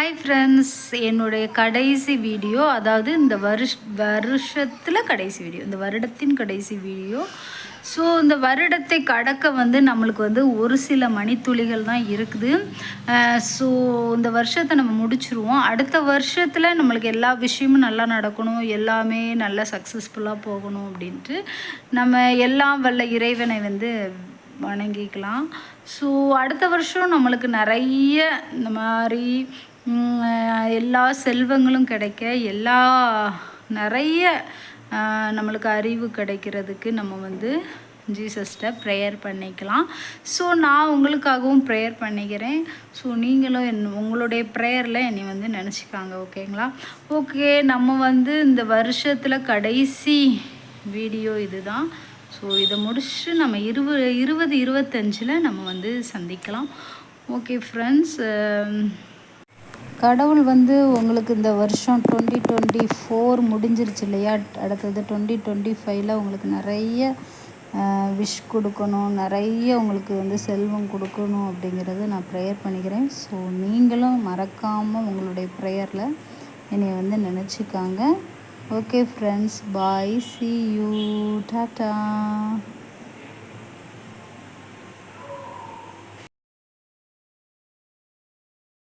Hi friends என்னுடைய கடைசி video அதாவது இந்த வருஷ வருஷத்தில் கடைசி வீடியோ இந்த வருடத்தின் கடைசி வீடியோ. ஸோ இந்த வருடத்தை கடக்க வந்து நம்மளுக்கு வந்து ஒரு சில மணித்துளிகள் தான் இருக்குது. ஸோ இந்த வருஷத்தை நம்ம முடிச்சுருவோம். அடுத்த வருஷத்தில் நம்மளுக்கு எல்லா விஷயமும் நல்லா நடக்கணும் எல்லாமே நல்லா சக்ஸஸ்ஃபுல்லாக போகணும் அப்படின்ட்டு நம்ம எல்லாம் வல்ல இறைவனை வந்து வணங்கிக்கலாம். ஸோ அடுத்த வருஷம் நம்மளுக்கு நிறைய இந்த மாதிரி எல்லா செல்வங்களும் கிடைக்க எல்லா நிறைய நம்மளுக்கு அறிவு கிடைக்கிறதுக்கு நம்ம வந்து ஜீசஸ்ட்டை ப்ரேயர் பண்ணிக்கலாம். ஸோ நான் உங்களுக்காகவும் ப்ரேயர் பண்ணிக்கிறேன். ஸோ நீங்களும் என் உங்களுடைய ப்ரேயரில் என்னை வந்து நினச்சிக்காங்க ஓகேங்களா? ஓகே நம்ம வந்து இந்த வருஷத்தில் கடைசி வீடியோ இதுதான். ஸோ இதை முடிச்சு நம்ம இருபது இருபது இருபத்தஞ்சில் நம்ம வந்து சந்திக்கலாம். ஓகே ஃப்ரெண்ட்ஸ் கடவுள் வந்து உங்களுக்கு இந்த வருஷம் டுவெண்ட்டி டுவெண்ட்டி ஃபோர் முடிஞ்சிருச்சு இல்லையா? அடுத்தது டுவெண்ட்டி டுவெண்ட்டி ஃபைவ்ல உங்களுக்கு நிறைய விஷ் கொடுக்கணும் நிறைய உங்களுக்கு வந்து செல்வம் கொடுக்கணும் அப்படிங்கிறது நான் ப்ரேயர் பண்ணிக்கிறேன். ஸோ நீங்களும் மறக்காமல் உங்களுடைய ப்ரேயரில் என்னை வந்து நினச்சிக்காங்க. Okay friends bye see you tata